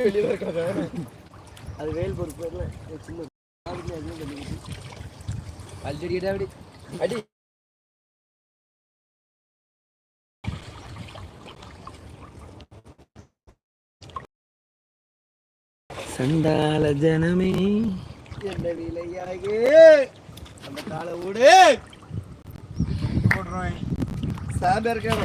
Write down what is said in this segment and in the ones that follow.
வெளியில இருக்காத அது வேல் பொறுப்பு இல்லை சின்ன அல்ஜடிடா அப்படி. அடி. சண்டால ஜனமே. என்ன விலையாக? அந்த காலை விடு போடுறேன் சாப்பிட இருக்காரு.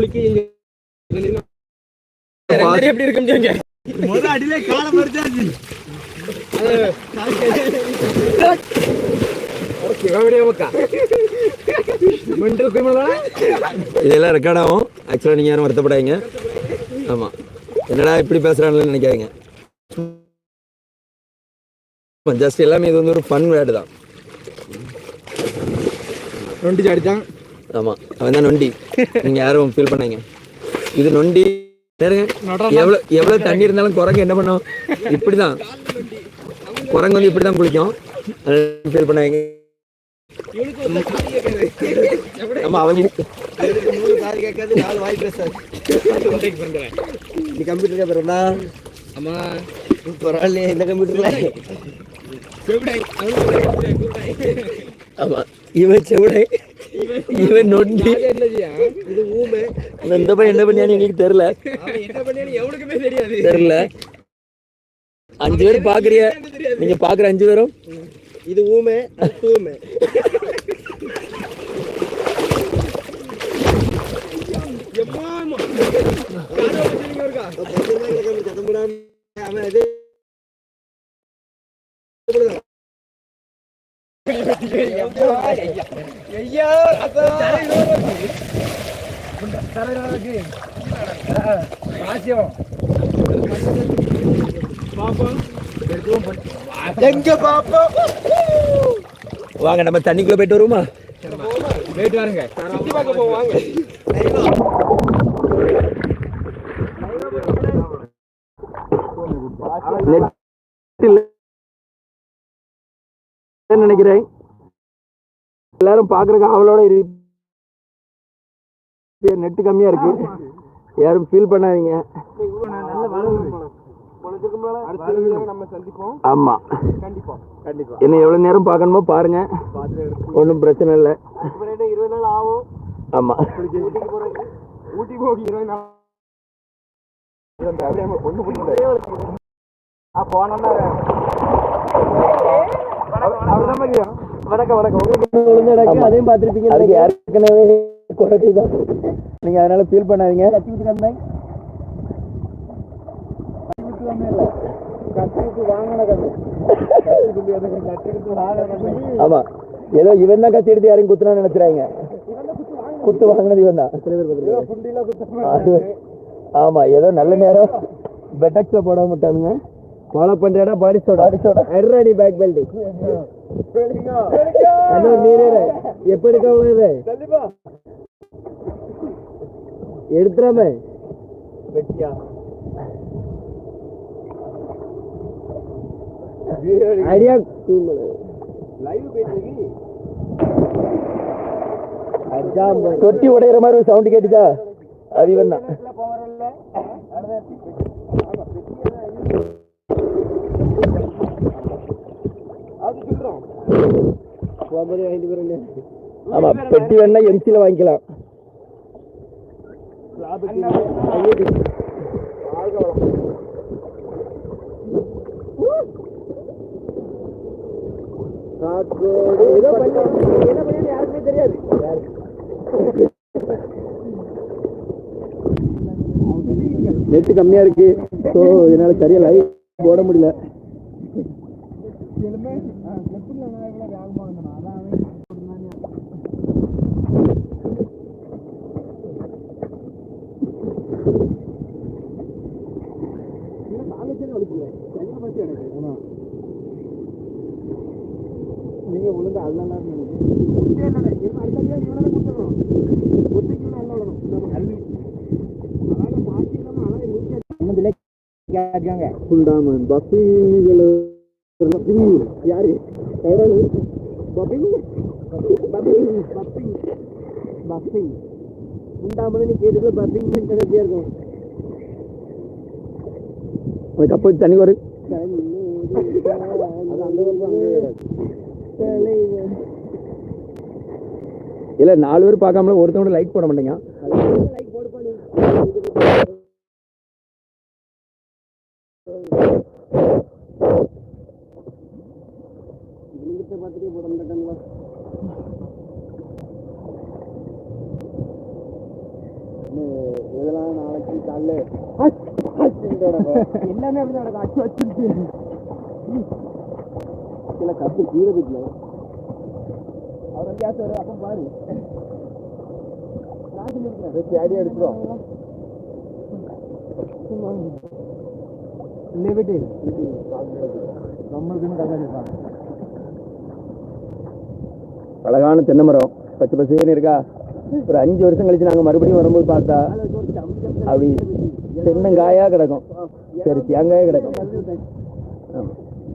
போகும்போதுதான் எப்படி இருக்கு முத அடியிலே காலை மறிச்சாச்சு இதெல்லாம் ரெக்கார்ட் ஆகும். ஆக்சுவலாக நீங்கள் யாரும் வருத்தப்படாதீங்க. ஆமாம் என்னடா இப்படி பேசுகிறாங்கன்னு நினைக்காதீங்க. ஜஸ்ட் எல்லாமே இது வந்து ஒரு ஃபன் விளையாட்டு தான். நொண்டி சாடித்தான் ஆமாம் அவன் தான் நொண்டி. நீங்கள் யாரும் ஃபீல் பண்ணாங்க இது நொண்டி. எவ்வளோ எவ்வளோ தண்ணி இருந்தாலும் குரங்கு என்ன பண்ணும்? இப்படி தான் குரங்கு வந்து இப்படி தான் குளிக்கும். ஃபீல் பண்ணாங்க ஆமாம் அவங்க மூணு காது கேட்காது நாலு வாய் பேசாது நீ கம்ப்யூட்டர் கேட்பறா ஆமா பரவாயில்லையே இந்த கம்ப்யூட்டர்ல? ஆமாம் இவன் செவிடை இவன் நொண்டி இது ஊமை. இந்த பையன் என்ன பண்ணியான்னு எங்களுக்கு தெரியல. அவன் என்ன பண்ணி எவனுக்குமே தெரியாது. தெரியல. அஞ்சு பேர் பாக்குறிய? நீங்க பாக்குற அஞ்சு பேரும்? இது ஊமை போடாம? அவன் இது எங்க பாப்பா? வாங்க நம்ம தண்ணிக்குள்ள போயிட்டு வருவோமா? போயிட்டு வாருங்க. சுத்தி பார்க்க போவாங்க நெட்டில் நினைக்கிறேன்? எல்லாரும் பாக்குறதுக்கு அவளோட இரு நெட் கம்மியா இருக்கு. யாரும் ஃபீல் பண்ணாதீங்க. நம்ம சந்திப்போம் ஆமா. கண்டிப்பா கண்டிப்பா என்ன எவ்வளவு நேரம் பாக்கணுமோ பாருங்க. ஒன்றும் பிரச்சனை இல்லை. இருபது நாள் ஆகும் ஆமா. ஊட்டி போக இருபது நாள் போனோம்னா போனோம்னா வணக்கம் வணக்கம் அதையும் பார்த்துருப்பீங்க அதுக்கு ஏற்கனவே குறைச்சி தான் நீங்க அதனால ஃபீல் பண்ணாதீங்க ஆமா ஏதோ இவன் தான் கத்தி எடுத்து யாரையும் குத்துனா நினைச்சுறாங்க குத்து வாங்கினது இவன் தான் அது ஆமா ஏதோ நல்ல நேரம். பெட்டக்ஸ்ல போட மாட்டானுங்க ஃபாலோ பண்ற இடம் பாடிசோட பாடிசோட ரெடி பேக் பெல்ட் நீரே எப்படி இருக்க எடுத்துறாம. ஐடியா தொட்டி உடையிற மாதிரி சவுண்ட் கேட்டுச்சா? அது ஆமா பெட்டி வேணா எம்சில வாங்கிக்கலாம். நெட் கம்மியா இருக்கு. ஸோ இதனால சரியா லைவ் போட முடியல. குண்டாமன் பப்பிகள் யாரு? கைடாலு பப்பி பப்பி பப்பி பப்பி குண்டாமன் நீ கேட்டுல பப்பி கடைசியா இருக்கும். வச்சு தண்ணி ஒரு இல்ல நாலு பேர் பார்க்காமல ஒருத்தவங்க லைக் போட மாட்டேங்க. பார்த்துட்டே போட மாட்டாங்களா இதெல்லாம் நாளைக்கு காலைல எல்லாமே அப்படி நடக்கும் அச்சு. வச்சிருச்சு அப்போ பாரு. அடி அடிச்சிடும் இல்லை விட்டு நம்மளுக்குன்னு கதை அழகான தென்னை மரம் பச்சை பசேன்னு இருக்கா? ஒரு அஞ்சு வருஷம் கழிச்சு நாங்க மறுபடியும் வரும்போது பார்த்தா அப்படி தென்னங்காயா கிடக்கும். சரி தேங்காயா கிடக்கும். ஆமா.